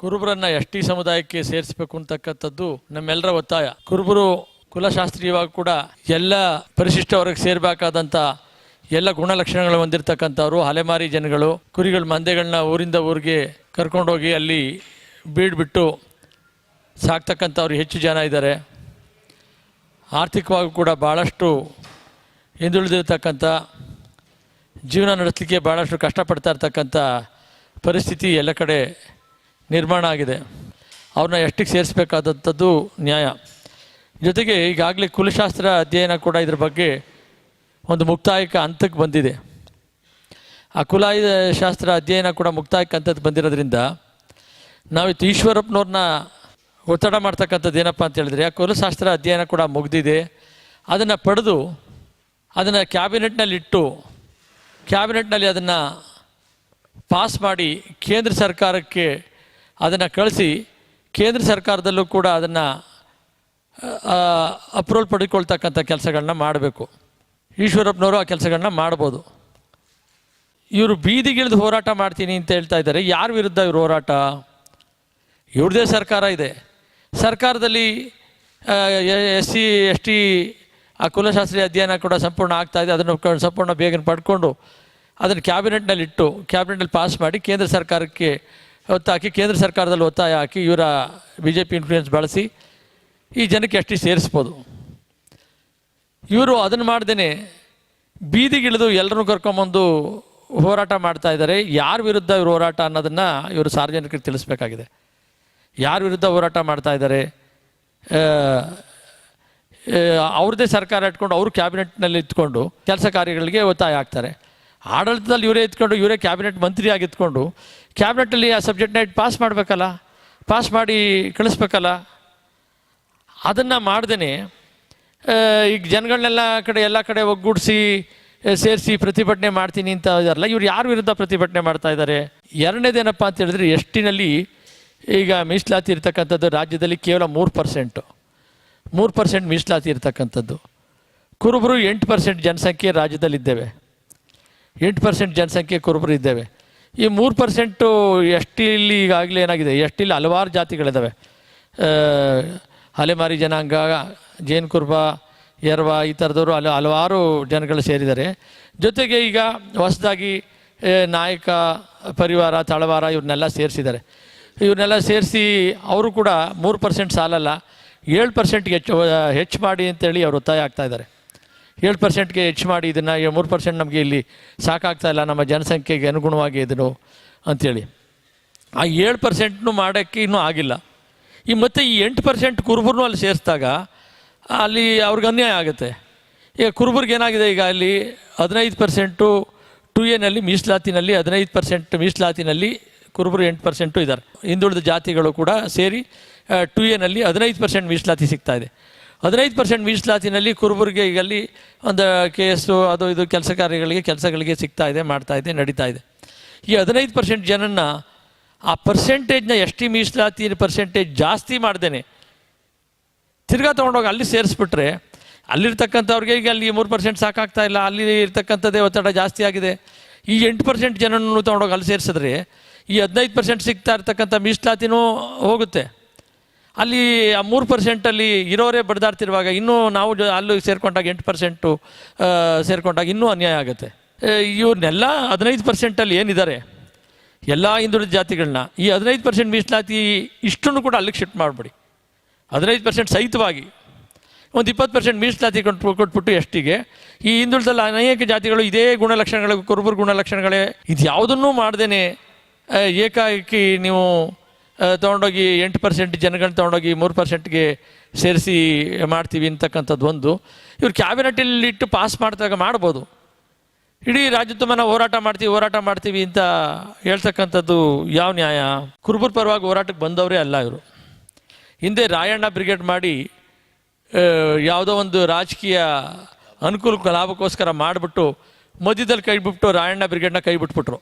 ಕುರುಬರನ್ನ S T ಸಮುದಾಯಕ್ಕೆ ಸೇರಿಸಬೇಕು ಅಂತಕ್ಕಂಥದ್ದು ನಮ್ಮೆಲ್ಲರ ಒತ್ತಾಯ. ಕುರುಬರು ಕುಲಶಾಸ್ತ್ರೀಯವಾಗಿ ಕೂಡ ಎಲ್ಲ ಪರಿಶಿಷ್ಟ ವರ್ಗಕ್ಕೆ ಸೇರಬೇಕಾದಂಥ ಎಲ್ಲ ಗುಣಲಕ್ಷಣಗಳು ಹೊಂದಿರತಕ್ಕಂಥವ್ರು, ಅಲೆಮಾರಿ ಜನಗಳು, ಕುರಿಗಳ ಮಂದೆಗಳನ್ನ ಊರಿಂದ ಊರಿಗೆ ಕರ್ಕೊಂಡೋಗಿ ಅಲ್ಲಿ ಬೀಡ್ಬಿಟ್ಟು ಸಾಕ್ತಕ್ಕಂಥವ್ರು ಹೆಚ್ಚು ಜನ ಇದ್ದಾರೆ. ಆರ್ಥಿಕವಾಗಿ ಕೂಡ ಭಾಳಷ್ಟು ಹಿಂದುಳಿದಿರ್ತಕ್ಕಂಥ, ಜೀವನ ನಡೆಸಲಿಕ್ಕೆ ಭಾಳಷ್ಟು ಕಷ್ಟಪಡ್ತಾ ಇರ್ತಕ್ಕಂಥ ಪರಿಸ್ಥಿತಿ ಎಲ್ಲ ಕಡೆ ನಿರ್ಮಾಣ ಆಗಿದೆ. ಅವ್ರನ್ನ ಎಷ್ಟಿಗೆ ಸೇರಿಸಬೇಕಾದಂಥದ್ದು ನ್ಯಾಯ. ಜೊತೆಗೆ ಈಗಾಗಲೇ ಕುಲಶಾಸ್ತ್ರ ಅಧ್ಯಯನ ಕೂಡ ಇದ್ರ ಬಗ್ಗೆ ಒಂದು ಮುಕ್ತಾಯಕ ಹಂತಕ್ಕೆ ಬಂದಿದೆ. ಆ ಕುಲ ಶಾಸ್ತ್ರ ಅಧ್ಯಯನ ಕೂಡ ಮುಕ್ತಾಯಕ ಹಂತಕ್ಕೆ ಬಂದಿರೋದ್ರಿಂದ ನಾವಿತ್ತು ಈಶ್ವರಪ್ಪನವ್ರನ್ನ ಒತ್ತಡ ಮಾಡ್ತಕ್ಕಂಥದ್ದು ಏನಪ್ಪ ಅಂತ ಹೇಳಿದ್ರೆ, ಆ ಕುಲಶಾಸ್ತ್ರ ಅಧ್ಯಯನ ಕೂಡ ಮುಗ್ದಿದೆ. ಅದನ್ನು ಪಡೆದು ಅದನ್ನು ಕ್ಯಾಬಿನೆಟ್ನಲ್ಲಿಟ್ಟು ಕ್ಯಾಬಿನೆಟ್ನಲ್ಲಿ ಅದನ್ನು ಪಾಸ್ ಮಾಡಿ ಕೇಂದ್ರ ಸರ್ಕಾರಕ್ಕೆ ಅದನ್ನು ಕಳಿಸಿ ಕೇಂದ್ರ ಸರ್ಕಾರದಲ್ಲೂ ಕೂಡ ಅದನ್ನು ಅಪ್ರೂವಲ್ ಪಡ್ಕೊಳ್ತಕ್ಕಂಥ ಕೆಲಸಗಳನ್ನ ಮಾಡಬೇಕು. ಈಶ್ವರಪ್ಪನವರು ಆ ಕೆಲಸಗಳನ್ನ ಮಾಡ್ಬೋದು. ಇವರು ಬೀದಿಗಿಳಿದು ಹೋರಾಟ ಮಾಡ್ತೀನಿ ಅಂತ ಹೇಳ್ತಾ ಇದ್ದಾರೆ. ಯಾರ ವಿರುದ್ಧ ಇವರು ಹೋರಾಟ? ಇವ್ರದೇ ಸರ್ಕಾರ ಇದೆ. ಸರ್ಕಾರದಲ್ಲಿ ಎಸ್ ಸಿ, ಎಸ್ ಟಿ, ಆ ಕುಲಶಾಸ್ತ್ರೀಯ ಅಧ್ಯಯನ ಕೂಡ ಸಂಪೂರ್ಣ ಆಗ್ತಾ ಇದೆ. ಅದನ್ನು ಸಂಪೂರ್ಣ ಬೇಗನೆ ಪಡ್ಕೊಂಡು ಅದನ್ನು ಕ್ಯಾಬಿನೆಟ್ನಲ್ಲಿ ಇಟ್ಟು ಕ್ಯಾಬಿನೆಟ್ನಲ್ಲಿ ಪಾಸ್ ಮಾಡಿ ಕೇಂದ್ರ ಸರ್ಕಾರಕ್ಕೆ ಒತ್ತಾಕಿ ಕೇಂದ್ರ ಸರ್ಕಾರದಲ್ಲಿ ಒತ್ತಾಯ ಹಾಕಿ ಇವರ ಬಿ ಜೆ ಪಿ ಇನ್ಫ್ಲೂಯೆನ್ಸ್ ಬಳಸಿ ಈ ಜನಕ್ಕೆ ಅಷ್ಟೇ ಸೇರಿಸ್ಬೋದು. ಇವರು ಅದನ್ನು ಮಾಡ್ದೇ ಬೀದಿಗಿಳಿದು ಎಲ್ಲರನ್ನೂ ಕರ್ಕೊಂಬಂದು ಹೋರಾಟ ಮಾಡ್ತಾ ಇದ್ದಾರೆ. ಯಾರ ವಿರುದ್ಧ ಇವರು ಹೋರಾಟ ಅನ್ನೋದನ್ನು ಇವರು ಸಾರ್ವಜನಿಕರಿಗೆ ತಿಳಿಸ್ಬೇಕಾಗಿದೆ. ಯಾರ ವಿರುದ್ಧ ಹೋರಾಟ ಮಾಡ್ತಾ ಇದ್ದಾರೆ? ಅವ್ರದ್ದೇ ಸರ್ಕಾರ ಇಟ್ಕೊಂಡು ಅವರು ಕ್ಯಾಬಿನೆಟ್ನಲ್ಲಿ ಇಟ್ಕೊಂಡು ಕೆಲಸ ಕಾರ್ಯಗಳಿಗೆ ಒತ್ತಾಯ ಆಗ್ತಾರೆ ಆಡಳಿತದಲ್ಲಿ ಇವರೇ ಇತ್ಕೊಂಡು ಇವರೇ ಕ್ಯಾಬಿನೆಟ್ ಮಂತ್ರಿಯಾಗಿ ಆಗಿ ಇತ್ಕೊಂಡು ಕ್ಯಾಬಿನೆಟ್ಟಲ್ಲಿ ಆ ಸಬ್ಜೆಕ್ಟ್ನ ಇಟ್ಟು ಪಾಸ್ ಮಾಡಬೇಕಲ್ಲ? ಪಾಸ್ ಮಾಡಿ ಕಳಿಸ್ಬೇಕಲ್ಲ? ಅದನ್ನು ಮಾಡ್ದೇ ಈಗ ಜನಗಳನ್ನೆಲ್ಲ ಕಡೆ, ಎಲ್ಲ ಕಡೆ ಒಗ್ಗೂಡಿಸಿ ಸೇರಿಸಿ ಪ್ರತಿಭಟನೆ ಮಾಡ್ತೀನಿ ಅಂತ ಇದಾರಲ್ಲ, ಇವ್ರು ಯಾರ ವಿರುದ್ಧ ಪ್ರತಿಭಟನೆ ಮಾಡ್ತಾ ಇದ್ದಾರೆ ಎರಡನೇದೇನಪ್ಪ ಅಂತ ಹೇಳಿದ್ರೆ, ಎಷ್ಟಿನಲ್ಲಿ ಈಗ ಮೀಸಲಾತಿ ಇರ್ತಕ್ಕಂಥದ್ದು ರಾಜ್ಯದಲ್ಲಿ ಕೇವಲ ಮೂರು ಪರ್ಸೆಂಟು ಮೂರು ಪರ್ಸೆಂಟ್ ಮೀಸಲಾತಿ ಇರ್ತಕ್ಕಂಥದ್ದು. ಕುರುಬರು ಎಂಟು ಪರ್ಸೆಂಟ್ ಜನಸಂಖ್ಯೆ ರಾಜ್ಯದಲ್ಲಿದ್ದೇವೆ. ಎಂಟು ಪರ್ಸೆಂಟ್ ಜನಸಂಖ್ಯೆ ಕುರುಬರು ಇದ್ದೇವೆ. ಈ ಮೂರು ಪರ್ಸೆಂಟು ಎಷ್ಟಿಲ್ಲಿ ಈಗಾಗಲೇ ಏನಾಗಿದೆ? ಎಷ್ಟಿಲ್ಲಿ ಹಲವಾರು ಜಾತಿಗಳಿದ್ದಾವೆ ಅಲೆಮಾರಿ ಜನಾಂಗ, ಜೇನು ಕುರ್ಬ, ಎರವ, ಈ ಥರದವರು ಅಲ್ಲಿ ಹಲವಾರು ಜನಗಳು ಸೇರಿದ್ದಾರೆ. ಜೊತೆಗೆ ಈಗ ಹೊಸದಾಗಿ ನಾಯಕ, ಪರಿವಾರ, ತಳವಾರ ಇವ್ರನ್ನೆಲ್ಲ ಸೇರಿಸಿದ್ದಾರೆ. ಇವ್ರನ್ನೆಲ್ಲ ಸೇರಿಸಿ ಅವರು ಕೂಡ ಮೂರು ಪರ್ಸೆಂಟ್ ಸಾಲಲ್ಲ, ಏಳು ಪರ್ಸೆಂಟ್ಗೆ ಹೆಚ್ಚು ಹೆಚ್ಚು ಮಾಡಿ ಅಂತೇಳಿ ಅವರು ಒತ್ತಾಯ ಆಗ್ತಾ ಇದ್ದಾರೆ. ಏಳು ಪರ್ಸೆಂಟ್ಗೆ ಹೆಚ್ಚು ಮಾಡಿ ಇದನ್ನು ಮೂರು ಪರ್ಸೆಂಟ್ ನಮಗೆ ಇಲ್ಲಿ ಸಾಕಾಗ್ತಾ ಇಲ್ಲ, ನಮ್ಮ ಜನಸಂಖ್ಯೆಗೆ ಅನುಗುಣವಾಗಿ ಇದನ್ನು ಅಂಥೇಳಿ ಆ ಏಳು ಪರ್ಸೆಂಟ್ನು ಮಾಡೋಕ್ಕೆ ಇನ್ನೂ ಆಗಿಲ್ಲ. ಈ ಮತ್ತು ಈ ಎಂಟು ಪರ್ಸೆಂಟ್ ಕುರುಬರನ್ನು ಅಲ್ಲಿ ಸೇರಿಸಿದಾಗ ಅಲ್ಲಿ ಅವ್ರಿಗೆ ಅನ್ಯಾಯ ಆಗುತ್ತೆ. ಈಗ ಕುರುಬರ್ಗೆ ಏನಾಗಿದೆ ಈಗ ಅಲ್ಲಿ ಹದಿನೈದು ಪರ್ಸೆಂಟು ಟು ಎನಲ್ಲಿ ಮೀಸಲಾತಿನಲ್ಲಿ, ಹದಿನೈದು ಪರ್ಸೆಂಟ್ ಮೀಸಲಾತಿನಲ್ಲಿ ಕುರುಬರು ಎಂಟು ಪರ್ಸೆಂಟು ಇದ್ದಾರೆ. ಹಿಂದುಳಿದ ಜಾತಿಗಳು ಕೂಡ ಸೇರಿ ಟು ಎನಲ್ಲಿ ಹದಿನೈದು ಪರ್ಸೆಂಟ್ ಮೀಸಲಾತಿ ಸಿಗ್ತಾ ಇದೆ. ಹದಿನೈದು ಪರ್ಸೆಂಟ್ ಮೀಸಲಾತಿನಲ್ಲಿ ಕುರುಬರಿಗೆ ಈಗ ಅಲ್ಲಿ ಒಂದು ಕೆ ಎಸ್ಸು ಅದು ಇದು ಕೆಲಸ ಕಾರ್ಯಗಳಿಗೆ ಕೆಲಸಗಳಿಗೆ ಸಿಗ್ತಾ ಇದೆ, ಮಾಡ್ತಾ ಇದೆ, ನಡೀತಾ ಇದೆ. ಈ ಹದಿನೈದು ಪರ್ಸೆಂಟ್ ಜನನ್ನ ಆ ಪರ್ಸೆಂಟೇಜ್ನ ಎಷ್ಟು ಮೀಸಲಾತಿ ಪರ್ಸೆಂಟೇಜ್ ಜಾಸ್ತಿ ಮಾಡ್ದೇನೆ, ತಿರ್ಗಾ ತೊಗೊಂಡೋಗಿ ಅಲ್ಲಿ ಸೇರಿಸ್ಬಿಟ್ರೆ, ಅಲ್ಲಿರ್ತಕ್ಕಂಥವ್ರಿಗೆ ಈಗ ಅಲ್ಲಿ ಮೂರು ಪರ್ಸೆಂಟ್ ಸಾಕಾಗ್ತಾ ಇಲ್ಲ, ಅಲ್ಲಿ ಇರ್ತಕ್ಕಂಥದ್ದೇ ಒತ್ತಡ ಜಾಸ್ತಿ ಆಗಿದೆ. ಈ ಎಂಟು ಪರ್ಸೆಂಟ್ ಜನನೂ ತೊಗೊಂಡೋಗಿ ಅಲ್ಲಿ ಸೇರಿಸಿದ್ರೆ ಈ ಹದಿನೈದು ಪರ್ಸೆಂಟ್ ಸಿಗ್ತಾ ಇರ್ತಕ್ಕಂಥ ಮೀಸಲಾತಿನೂ ಹೋಗುತ್ತೆ. ಅಲ್ಲಿ ಆ ಮೂರು ಪರ್ಸೆಂಟಲ್ಲಿ ಇರೋರೇ ಬಡ್ದಾಡ್ತಿರುವಾಗ ಇನ್ನೂ ನಾವು ಅಲ್ಲೂ ಸೇರ್ಕೊಂಡಾಗ ಎಂಟು ಪರ್ಸೆಂಟು ಸೇರ್ಕೊಂಡಾಗ ಇನ್ನೂ ಅನ್ಯಾಯ ಆಗುತ್ತೆ. ಇವ್ರನ್ನೆಲ್ಲ ಹದಿನೈದು ಪರ್ಸೆಂಟಲ್ಲಿ ಏನಿದ್ದಾರೆ ಎಲ್ಲ ಹಿಂದುಳಿದ ಜಾತಿಗಳನ್ನ ಈ ಹದಿನೈದು ಪರ್ಸೆಂಟ್ ಮೀಸಲಾತಿ ಇಷ್ಟನ್ನು ಕೂಡ ಅಲ್ಲಿಗೆ ಶಿಫ್ಟ್ ಮಾಡಿಬಿಡಿ. ಹದಿನೈದು ಪರ್ಸೆಂಟ್ ಸಹಿತವಾಗಿ. ಒಂದು ಇಪ್ಪತ್ತು ಪರ್ಸೆಂಟ್ ಮೀಸಲಾತಿ ಕೊಟ್ಟು ಕೊಟ್ಬಿಟ್ಟು ಎಷ್ಟಿಗೆ? ಈ ಹಿಂದುಳಿದಲ್ಲಿ ಅನೇಕ ಜಾತಿಗಳು ಇದೇ ಗುಣಲಕ್ಷಣಗಳು ಕುರುಬರು ಗುಣಲಕ್ಷಣಗಳೇ. ಇದು ಯಾವುದನ್ನೂ ಮಾಡ್ದೇ ಏಕಾಏಕಿ ನೀವು ತೊಗೊಂಡೋಗಿ ಎಂಟು ಪರ್ಸೆಂಟ್ ಜನಗಳನ್ನ ತೊಗೊಂಡೋಗಿ ಮೂರು ಪರ್ಸೆಂಟ್ಗೆ ಸೇರಿಸಿ ಮಾಡ್ತೀವಿ ಅಂತಕ್ಕಂಥದ್ದು ಒಂದು. ಇವ್ರು ಕ್ಯಾಬಿನೆಟಲ್ಲಿ ಇಟ್ಟು ಪಾಸ್ ಮಾಡಿದಾಗ ಮಾಡ್ಬೋದು. ಇಡೀ ರಾಜ್ಯ ಹೋರಾಟ ಮಾಡ್ತೀವಿ ಹೋರಾಟ ಮಾಡ್ತೀವಿ ಅಂತ ಹೇಳ್ತಕ್ಕಂಥದ್ದು ಯಾವ ನ್ಯಾಯ? ಕುರುಬರ ಪರವಾಗಿ ಹೋರಾಟಕ್ಕೆ ಬಂದವರೇ ಅಲ್ಲ ಇವರು. ಹಿಂದೆ ರಾಯಣ್ಣ ಬ್ರಿಗೇಡ್ ಮಾಡಿ ಯಾವುದೋ ಒಂದು ರಾಜಕೀಯ ಅನುಕೂಲ ಲಾಭಕ್ಕೋಸ್ಕರ ಮಾಡಿಬಿಟ್ಟು ಮಧ್ಯದಲ್ಲಿ ಕೈ ಬಿಟ್ಟು ರಾಯಣ್ಣ ಬ್ರಿಗೇಡ್ನ ಕೈ ಬಿಟ್ಬಿಟ್ರು.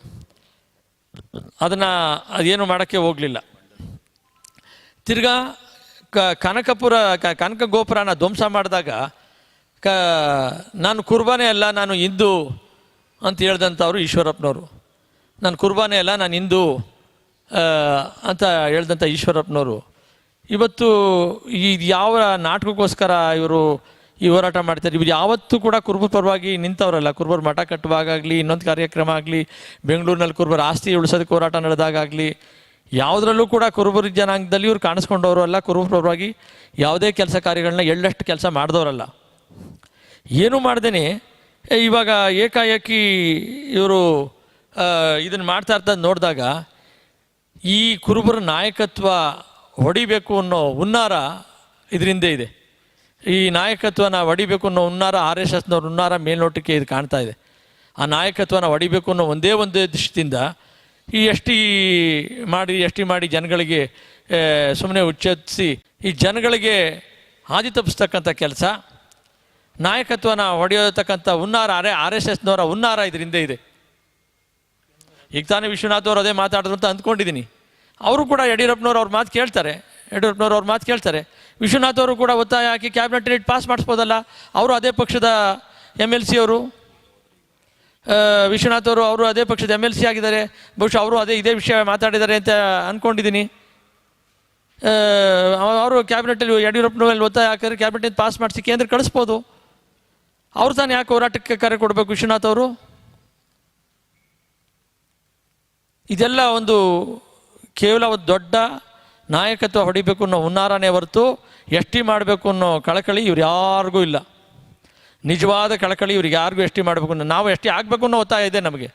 ಅದನ್ನು ಅದೇನು ಮಾಡೋಕ್ಕೆ ಹೋಗಲಿಲ್ಲ. ತಿರ್ಗಾ ಕ, ಕನಕಪುರ ಕನಕ ಗೋಪುರನ ಧ್ವಂಸ ಮಾಡಿದಾಗ ಕ, ನಾನು ಕುರ್ಬಾನೆ ಅಲ್ಲ, ನಾನು ಹಿಂದೂ ಅಂತ ಹೇಳ್ದಂಥವ್ರು ಈಶ್ವರಪ್ಪನವರು. ನಾನು ಕುರ್ಬಾನೆ ಅಲ್ಲ, ನಾನು ಹಿಂದೂ ಅಂತ ಹೇಳ್ದಂಥ ಈಶ್ವರಪ್ಪನವರು. ಇವತ್ತು ಈ ಯಾವ ನಾಟಕಕ್ಕೋಸ್ಕರ ಇವರು ಈ ಹೋರಾಟ ಮಾಡ್ತಾರೆ? ಇವ್ರು ಯಾವತ್ತೂ ಕೂಡ ಕುರುಬರ ಪರವಾಗಿ ನಿಂತವರಲ್ಲ. ಕುರುಬರು ಮಠ ಕಟ್ಟುವಾಗಲಿ ಇನ್ನೊಂದು ಕಾರ್ಯಕ್ರಮ ಆಗಲಿ, ಬೆಂಗಳೂರಿನಲ್ಲಿ ಕುರುಬರ ಆಸ್ತಿ ಉಳಿಸೋದಕ್ಕೆ ಹೋರಾಟ ನಡೆದಾಗಲಿ ಯಾವುದರಲ್ಲೂ ಕೂಡ ಕುರುಬರು ಜನಾಂಗದಲ್ಲಿ ಇವ್ರು ಕಾಣಿಸ್ಕೊಂಡವರು ಅಲ್ಲ ಕುರುಬರವಾಗಿ ಯಾವುದೇ ಕೆಲಸ ಕಾರ್ಯಗಳನ್ನ ಎಳ್ಳಷ್ಟು ಕೆಲಸ ಮಾಡಿದವರಲ್ಲ. ಏನು ಮಾಡ್ದೇನೆ ಇವಾಗ ಏಕಾಏಕಿ ಇವರು ಇದನ್ನು ಮಾಡ್ತಾ ಇರ್ತದ ನೋಡಿದಾಗ ಈ ಕುರುಬರ ನಾಯಕತ್ವ ಹೊಡಿಬೇಕು ಅನ್ನೋ ಹುನ್ನಾರ ಇದರಿಂದ ಇದೆ. ಈ ನಾಯಕತ್ವನ ಹೊಡಿಬೇಕು ಅನ್ನೋ ಹುನ್ನಾರ ಆರ್ ಎಸ್ ಎಸ್ನವ್ರ ಹುನ್ನಾರ ಮೇಲ್ನೋಟಕ್ಕೆ ಇದು ಕಾಣ್ತಾ ಇದೆ. ಆ ನಾಯಕತ್ವನ ಹೊಡಿಬೇಕು ಅನ್ನೋ ಒಂದೇ ಒಂದೇ ದೃಷ್ಟಿಯಿಂದ ಈ ಎಸ್ ಟಿ ಮಾಡಿ ಎಸ್ ಟಿ ಮಾಡಿ ಜನಗಳಿಗೆ ಸುಮ್ಮನೆ ಉಚ್ಚರಿಸಿ ಈ ಜನಗಳಿಗೆ ಹಾದಿ ತಪ್ಪಿಸ್ತಕ್ಕಂಥ ಕೆಲಸ, ನಾಯಕತ್ವನ ಹೊಡೆಯತಕ್ಕಂಥ ಹುನ್ನಾರ ಅರೆ ಆರ್ ಎಸ್ ಎಸ್ನವರ ಹುನ್ನಾರ ಇದರಿಂದ ಇದೆ. ಈಗ ತಾನೇ ವಿಶ್ವನಾಥ್ ಅವರು ಅದೇ ಮಾತಾಡಿದ್ರು ಅಂತ ಅಂದ್ಕೊಂಡಿದ್ದೀನಿ. ಅವರು ಕೂಡ ಯಡಿಯೂರಪ್ಪನವರು ಅವ್ರ ಮಾತು ಕೇಳ್ತಾರೆ, ಯಡಿಯೂರಪ್ಪನವ್ರು ಅವ್ರ ಮಾತು ಕೇಳ್ತಾರೆ. ವಿಶ್ವನಾಥ್ ಅವರು ಕೂಡ ಒತ್ತಾಯ ಹಾಕಿ ಕ್ಯಾಬಿನೆಟ್ ರೇಟ್ ಪಾಸ್ ಮಾಡಿಸ್ಬೋದಲ್ಲ? ಅವರು ಅದೇ ಪಕ್ಷದ ಎಂ ಎಲ್ ಸಿ ಅವರು ವಿಶ್ವನಾಥ್ ಅವರು ಅವರು ಅದೇ ಪಕ್ಷದ ಎಂ ಎಲ್ ಸಿ ಆಗಿದ್ದಾರೆ. ಬಹುಶಃ ಅವರು ಅದೇ, ಇದೇ ವಿಷಯ ಮಾತಾಡಿದ್ದಾರೆ ಅಂತ ಅಂದ್ಕೊಂಡಿದ್ದೀನಿ ಅವರು ಕ್ಯಾಬಿನೆಟಲ್ಲಿ ಯಡಿಯೂರಪ್ಪನವರಲ್ಲಿ ಒತ್ತಾಯ ಹಾಕಿದ್ರೆ ಕ್ಯಾಬಿನೆಟ್ ಪಾಸ್ ಮಾಡಿಸಿ ಕೇಂದ್ರ ಕಳಿಸ್ಬೋದು. ಅವ್ರು ತಾನು ಯಾಕೆ ಹೋರಾಟಕ್ಕೆ ಕರೆ ಕೊಡಬೇಕು ವಿಶ್ವನಾಥ್ ಅವರು? ಇದೆಲ್ಲ ಒಂದು ಕೇವಲ ಒಂದು ದೊಡ್ಡ ನಾಯಕತ್ವ ಹೊಡಿಬೇಕು ಅನ್ನೋ ಹುನ್ನಾರನೇ ಹೊರತು ಎಷ್ಟಿ ಮಾಡಬೇಕು ಅನ್ನೋ ಕಳಕಳಿ ಇವ್ರು ಯಾರಿಗೂ ಇಲ್ಲ. ನಿಜವಾದ ಕಳಕಳಿ ಇವ್ರಿಗೆ ಯಾರಿಗೂ ಎಷ್ಟಿ ಮಾಡಬೇಕು ನಾವು ಎಷ್ಟಿ ಆಗಬೇಕು ಅನ್ನೋ ಒತ್ತಾಯ ಇದೆ ನಮಗೆ.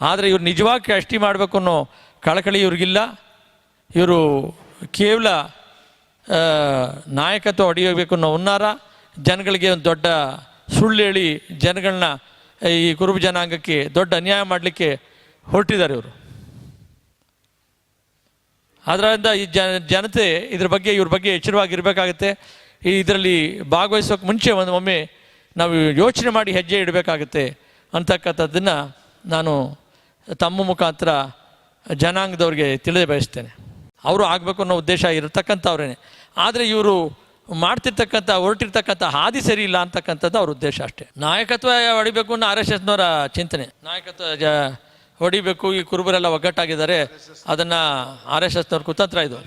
ಆದರೆ ಇವ್ರು ನಿಜವಾಗಿ ಎಷ್ಟಿ ಮಾಡಬೇಕು ಅನ್ನೋ ಕಳಕಳಿ ಇವ್ರಿಗಿಲ್ಲ. ಇವರು ಕೇವಲ ನಾಯಕತ್ವ ಹೊಡೆಯಬೇಕು ಅನ್ನೋ ಹುನ್ನಾರ, ಜನಗಳಿಗೆ ಒಂದು ದೊಡ್ಡ ಸುಳ್ಳು ಹೇಳಿ ಜನಗಳನ್ನ ಈ ಕುರುಬ ಜನಾಂಗಕ್ಕೆ ದೊಡ್ಡ ಅನ್ಯಾಯ ಮಾಡಲಿಕ್ಕೆ ಹೊರಟಿದ್ದಾರೆ ಇವರು. ಅದರಿಂದ ಈ ಜನ, ಜನತೆ ಇದ್ರ ಬಗ್ಗೆ, ಇವ್ರ ಬಗ್ಗೆ ಎಚ್ಚರವಾಗಿರಬೇಕಾಗತ್ತೆ. ಇದರಲ್ಲಿ ಭಾಗವಹಿಸೋಕೆ ಮುಂಚೆ ಒಂದು ಒಮ್ಮೆ ನಾವು ಯೋಚನೆ ಮಾಡಿ ಹೆಜ್ಜೆ ಇಡಬೇಕಾಗುತ್ತೆ ಅಂತಕ್ಕಂಥದ್ದನ್ನು ನಾನು ತಮ್ಮ ಮುಖಾಂತರ ಜನಾಂಗದವ್ರಿಗೆ ತಿಳಿದೇ ಬಯಸ್ತೇನೆ. ಅವರು ಆಗಬೇಕು ಅನ್ನೋ ಉದ್ದೇಶ ಇರತಕ್ಕಂಥವ್ರೇ ಆದರೆ ಇವರು ಮಾಡ್ತಿರ್ತಕ್ಕಂಥ, ಹೊರಟಿರ್ತಕ್ಕಂಥ ಹಾದಿ ಸರಿ ಇಲ್ಲ ಅಂತಕ್ಕಂಥದ್ದು ಅವ್ರ ಉದ್ದೇಶ ಅಷ್ಟೇ. ನಾಯಕತ್ವ ಹೊಡಿಬೇಕು ಅನ್ನೋ ಆರ್ ಎಸ್ ಎಸ್ನವರ ಚಿಂತನೆ. ನಾಯಕತ್ವ ಜ, ಹೊಡಿಬೇಕು, ಈ ಕುರುಬರೆಲ್ಲ ಒಗ್ಗಟ್ಟಾಗಿದ್ದಾರೆ. ಅದನ್ನು ಆರ್ ಎಸ್ ಎಸ್ನವ್ರ ಕುತಂತ್ರ ಇದು